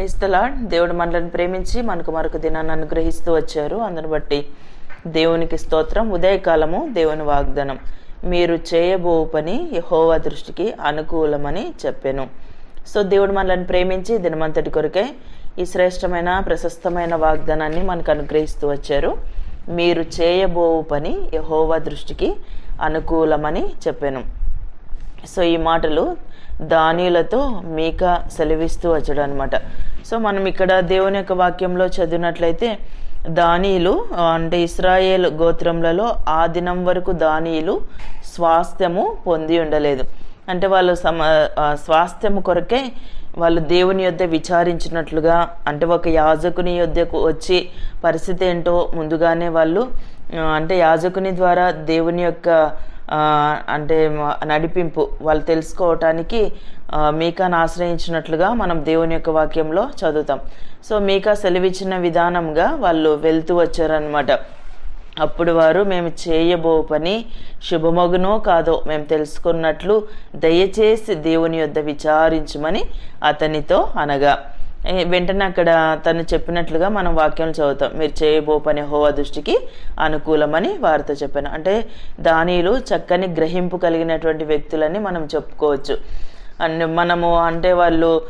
క్రైస్తలా దేవుడు మనల్ని ప్రేమించి మనకు మరొక దినాన్ని అనుగ్రహిస్తూ వచ్చారు. అందును బట్టి దేవునికి స్తోత్రం. ఉదయకాలము దేవుని వాగ్దానం. మీరు చేయబో పని యహోవా దృష్టికి అనుకూలమని చెప్పాను. సో దేవుడు మనల్ని ప్రేమించి దినమంతటి కొరకే ఈ శ్రేష్టమైన ప్రశస్తమైన వాగ్దానాన్ని మనకు అనుగ్రహిస్తూ వచ్చారు. మీరు చేయబో పని యహోవా దృష్టికి అనుకూలమని చెప్పాను. సో ఈ మాటలు దానిలతో మీక సెలవిస్తూ వచ్చాడు అనమాట సో మనం ఇక్కడ దేవుని యొక్క వాక్యంలో చదివినట్లయితే దానీలు అంటే ఇస్రాయేల్ గోత్రములలో ఆ దినం వరకు దానీలు స్వాస్థ్యము పొంది ఉండలేదు. అంటే వాళ్ళు సమ స్వాస్థ్యము కొరకే వాళ్ళు దేవుని యొద్ద విచారించినట్లుగా అంటే ఒక యాజకుని యొద్దకు వచ్చి పరిస్థితి ఏంటో ముందుగానే వాళ్ళు అంటే యాజకుని ద్వారా దేవుని యొక్క అంటే నడిపింపు వాళ్ళు తెలుసుకోవటానికి మీకాను ఆశ్రయించినట్లుగా మనం దేవుని యొక్క వాక్యంలో చదువుతాం. సో మీకా సెలవిచ్చిన విధానంగా వాళ్ళు వెళ్తూ వచ్చారనమాట అప్పుడు వారు మేము చేయబో పని శుభమగునో కాదో మేము తెలుసుకున్నట్లు దయచేసి దేవుని యొద్ద విచారించమని అతనితో అనగా వెంటనే అక్కడ తను చెప్పినట్లుగా మనం వాక్యం చదువుతాం. మీరు చేయబో పని హోవా దృష్టికి అనుకూలమని వారితో చెప్పాను. అంటే దానిలు చక్కని గ్రహింపు కలిగినటువంటి వ్యక్తులని మనం చెప్పుకోవచ్చు. అండ్ మనము అంటే వాళ్ళు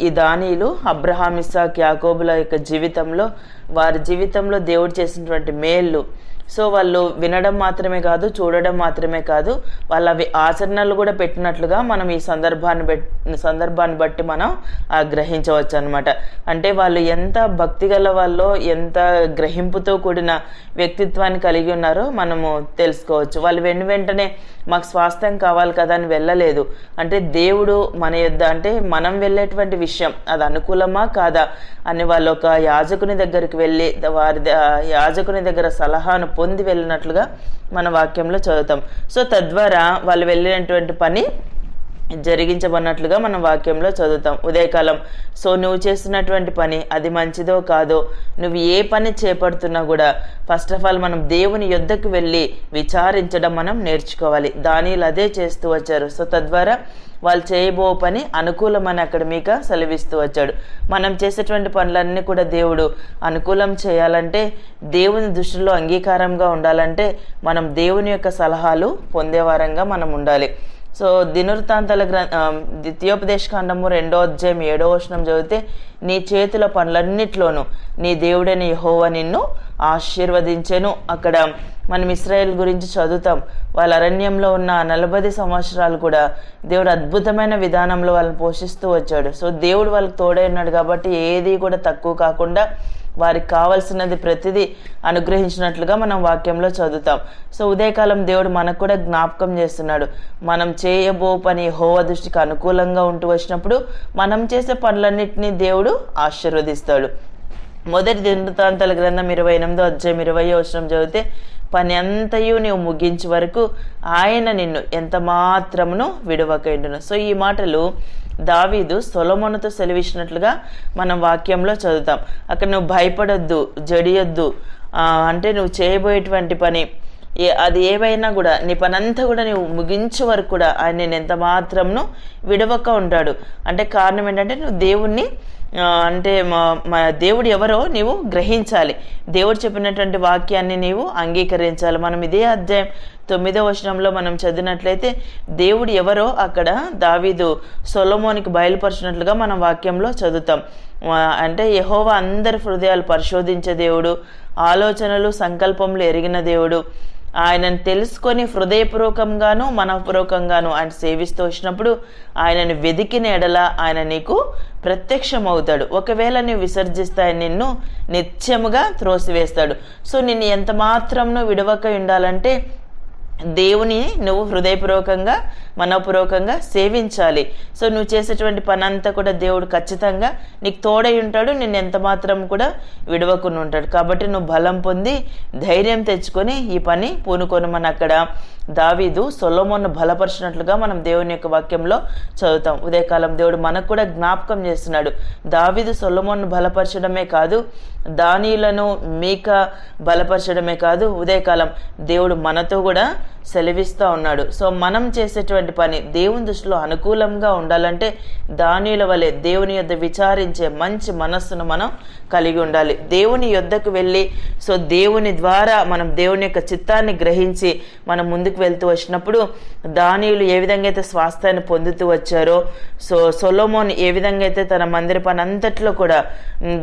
ఈ దానీలు అబ్రహామిసా ఇస్సాక్ యాకోబుల యొక్క జీవితంలో వారి జీవితంలో దేవుడు చేసినటువంటి మేళ్ళు సో వాళ్ళు వినడం మాత్రమే కాదు చూడడం మాత్రమే కాదు వాళ్ళ అవి ఆచరణలు కూడా పెట్టినట్లుగా మనం ఈ సందర్భాన్ని బట్ సందర్భాన్ని బట్టి మనం ఆ, గ్రహించవచ్చు అనమాట అంటే వాళ్ళు ఎంత భక్తి గల వాళ్ళో ఎంత గ్రహింపుతో కూడిన వ్యక్తిత్వాన్ని కలిగి ఉన్నారో మనము తెలుసుకోవచ్చు. వాళ్ళు వెను వెంటనే మాకు స్వాస్థ్యం కావాలి కదా అని వెళ్ళలేదు. అంటే దేవుడు మన యొద్ద అంటే మనం వెళ్ళేటువంటి విషయం అది అనుకూలమా కాదా అని వాళ్ళు ఒక యాజకుని దగ్గరికి వెళ్ళి వారి ద- యాజకుని దగ్గర సలహాను పొంది వెళ్ళినట్లుగా మన వాక్యంలో చదువుతాం. సో తద్వారా వాళ్ళు వెళ్ళినటువంటి పని జరిగించబడినట్లుగా మనం వాక్యంలో చదువుతాం. ఉదయకాలం సో నువ్వు చేస్తున్నటువంటి పని అది మంచిదో కాదో నువ్వు ఏ పని చేపడుతున్నా కూడా ఫస్ట్ ఆఫ్ ఆల్ మనం దేవుని యొద్దకు వెళ్ళి విచారించడం మనం నేర్చుకోవాలి. దానిలు అదే చేస్తూ వచ్చారు. సో తద్వారా వాళ్ళు చేయబో పని అనుకూలమని అక్కడ మీక సెలవిస్తూ వచ్చాడు. మనం చేసేటువంటి పనులన్నీ కూడా దేవుడు అనుకూలం చేయాలంటే దేవుని దృష్టిలో అంగీకారంగా ఉండాలంటే మనం దేవుని యొక్క సలహాలు పొందేవారంగా మనం ఉండాలి. సో దినవృత్తాంతాల గ్ర ఆ, ద్వితీయోపదేశ రెండో అధ్యాయం ఏడో వచనం చదివితే నీ చేతుల పనులన్నిట్లోనూ నీ దేవుడైన యెహోవా నిన్ను ఆశీర్వదించెను. అక్కడ మనం ఇస్రాయేల్ గురించి చదువుతాం. వాళ్ళ అరణ్యంలో ఉన్న నలభై సంవత్సరాలు కూడా దేవుడు అద్భుతమైన విధానంలో వాళ్ళని పోషిస్తూ వచ్చాడు. సో దేవుడు వాళ్ళకి తోడై ఉన్నాడు కాబట్టి ఏది కూడా తక్కువ కాకుండా వారికి కావలసినది ప్రతిదీ అనుగ్రహించినట్లుగా మనం వాక్యంలో చదువుతాం. సో ఉదయకాలం దేవుడు మనకు కూడా జ్ఞాపకం చేస్తున్నాడు. మనం చేయబో పని హోవ దృష్టికి అనుకూలంగా ఉంటూ వచ్చినప్పుడు మనం చేసే పనులన్నింటినీ దేవుడు ఆశీర్వదిస్తాడు. మొదటి దినవృత్తాంతాల గ్రంథం ఇరవై ఎనిమిదో అధ్యాయం ఇరవై వచనం చదివితే పని అంతయు నీవు ముగించే వరకు ఆయన నిన్ను ఎంత మాత్రమును విడవకండును సో ఈ మాటలు దావీదు సొలమునతో సెలవిచ్చినట్లుగా మనం వాక్యంలో చదువుతాం. అక్కడ నువ్వు భయపడొద్దు జడియొద్దు. అంటే నువ్వు చేయబోయేటువంటి పని ఏ అది ఏవైనా కూడా నీ పనంతా కూడా నువ్వు ముగించే వరకు కూడా ఆయన నేను ఎంత మాత్రంను విడవక ఉంటాడు. అంటే కారణం ఏంటంటే నువ్వు దేవుణ్ణి అంటే మా దేవుడు ఎవరో నీవు గ్రహించాలి. దేవుడు చెప్పినటువంటి వాక్యాన్ని నీవు అంగీకరించాలి. మనం ఇదే అధ్యాయం తొమ్మిదో వచనంలో మనం చదివినట్లయితే దేవుడు ఎవరో అక్కడ దావీదు సొలమోనికి బయలుపరిచినట్లుగా మనం వాక్యంలో చదువుతాం. అంటే యెహోవా అందరి హృదయాలు పరిశోధించే దేవుడు ఆలోచనలు సంకల్పములు ఎరిగిన దేవుడు. ఆయనను తెలుసుకొని హృదయపూర్వకంగాను మనపూర్వకంగాను ఆయన సేవిస్తూ వచ్చినప్పుడు ఆయనను వెదికిన ఎడల ఆయన నీకు ప్రత్యక్షమవుతాడు. ఒకవేళ నీవు విసర్జిస్తే నిన్ను నిత్యముగా త్రోసివేస్తాడు. సో నిన్ను ఎంత మాత్రంను విడవక ఉండాలంటే దేవుని నువ్వు హృదయపూర్వకంగా మనపూర్వకంగా సేవించాలి. సో నువ్వు చేసేటువంటి పని అంతా కూడా దేవుడు ఖచ్చితంగా నీకు తోడై ఉంటాడు నిన్ను ఎంత మాత్రం కూడా విడవకుండా ఉంటాడు. కాబట్టి నువ్వు బలం పొంది ధైర్యం తెచ్చుకొని ఈ పని పూనుకొనమని అక్కడ దావీదు సొలోమోను బలపరిచినట్లుగా మనం దేవుని యొక్క వాక్యంలో చదువుతాం. ఉదయకాలం దేవుడు మనకు కూడా జ్ఞాపకం చేస్తున్నాడు. దావీదు సొలోమోను బలపరచడమే కాదు దానిలను మీక బలపరచడమే కాదు ఉదయకాలం దేవుడు మనతో కూడా సెలవిస్తూ ఉన్నాడు. సో మనం చేసేటువంటి పని దేవుని దృష్టిలో అనుకూలంగా ఉండాలంటే దానిల వలె దేవుని యొద్ద విచారించే మంచి మనస్సును మనం కలిగి ఉండాలి. దేవుని యొద్దకు వెళ్ళి సో దేవుని ద్వారా మనం దేవుని యొక్క చిత్తాన్ని గ్రహించి మనం ముందుకు వెళ్తూ వచ్చినప్పుడు దానియులు ఏ విధంగా అయితే స్వాస్థ్యాన్ని పొందుతూ వచ్చారో సో సొలోమోన్ ఏ విధంగా అయితే తన మందిర పని అంతట్లో కూడా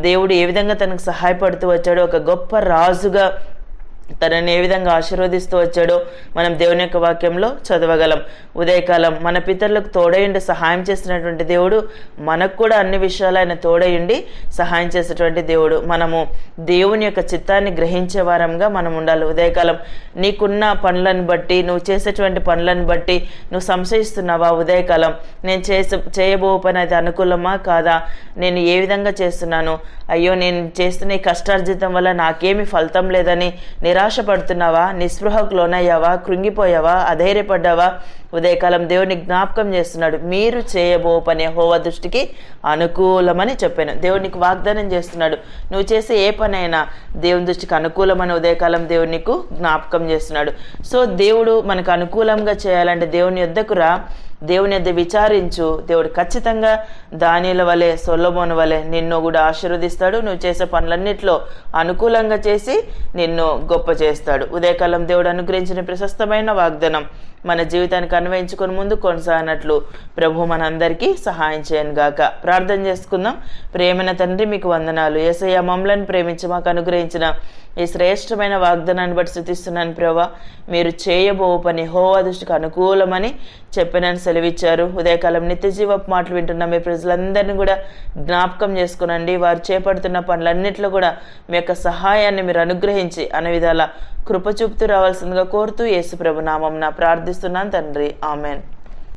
దేవుడు ఏ విధంగా తనకు సహాయపడుతూ వచ్చాడో ఒక గొప్ప రాజుగా తనని ఏ విధంగా ఆశీర్వదిస్తూ వచ్చాడో మనం దేవుని యొక్క వాక్యంలో చదవగలం. ఉదయకాలం మన పితరులకు తోడయుండి సహాయం చేసినటువంటి దేవుడు మనకు కూడా అన్ని విషయాలు ఆయన తోడయుండి సహాయం చేసేటువంటి దేవుడు. మనము దేవుని యొక్క చిత్తాన్ని గ్రహించే వారంగా మనం ఉండాలి. ఉదయకాలం నీకున్న పనులను బట్టి నువ్వు చేసేటువంటి పనులను బట్టి నువ్వు సంశయిస్తున్నావా ఉదయకాలం? నేను చేసే చేయబో పని అది అనుకూలమా కాదా? నేను ఏ విధంగా చేస్తున్నాను? అయ్యో నేను చేస్తున్న ఈ కష్టార్జితం వల్ల నాకేమి ఫలితం లేదని నిరాశపడుతున్నావా? నిస్పృహకు లోనయ్యావా కృంగిపోయావా? అధైర్యపడ్డావా? ఉదయకాలం దేవుని జ్ఞాపకం చేస్తున్నాడు. మీరు చేయబో పని హోవ దృష్టికి అనుకూలమని చెప్పాను. దేవునికి వాగ్దానం చేస్తున్నాడు. నువ్వు చేసే ఏ పనైనా దేవుని దృష్టికి అనుకూలమని ఉదయకాలం దేవుడు నీకు జ్ఞాపకం చేస్తున్నాడు. సో దేవుడు మనకు అనుకూలంగా చేయాలంటే దేవుని యొద్దకు రా. దేవుని ఎద్ద విచారించు. దేవుడు ఖచ్చితంగా దానిల వలె సొల్లబోన వలె నిన్ను కూడా ఆశీర్వదిస్తాడు. నువ్వు చేసే పనులన్నిట్లో అనుకూలంగా చేసి నిన్ను గొప్ప చేస్తాడు. ఉదయకాలం దేవుడు అనుగ్రహించిన ప్రశస్తమైన వాగ్దానం మన జీవితానికి అన్వయించుకుని ముందు కొనసాగినట్లు ప్రభు మనందరికీ సహాయం చేయను గాక. ప్రార్థన చేసుకుందాం. ప్రేమైన తండ్రి మీకు వందనాలు. ఏసయ్య మమ్మలను ప్రేమించి మాకు అనుగ్రహించిన ఈ శ్రేష్టమైన వాగ్దానాన్ని బట్టి స్థుతిస్తున్నాను ప్రభా. మీరు చేయబో పని హోవా దృష్టికి అనుకూలమని చెప్పినాను సెలవిచ్చారు. ఉదయకాలం నిత్యజీవపు మాటలు వింటున్న మీ ప్రజలందరినీ కూడా జ్ఞాపకం చేసుకునండి. వారు చేపడుతున్న పనులన్నింటిలో కూడా మీ యొక్క సహాయాన్ని మీరు అనుగ్రహించి అనే విధాల కృప చూపుతూ రావాల్సిందిగా కోరుతూ యేసుప్రభు నామం ప్రార్థిస్తున్నాను తండ్రి. ఆమెన్.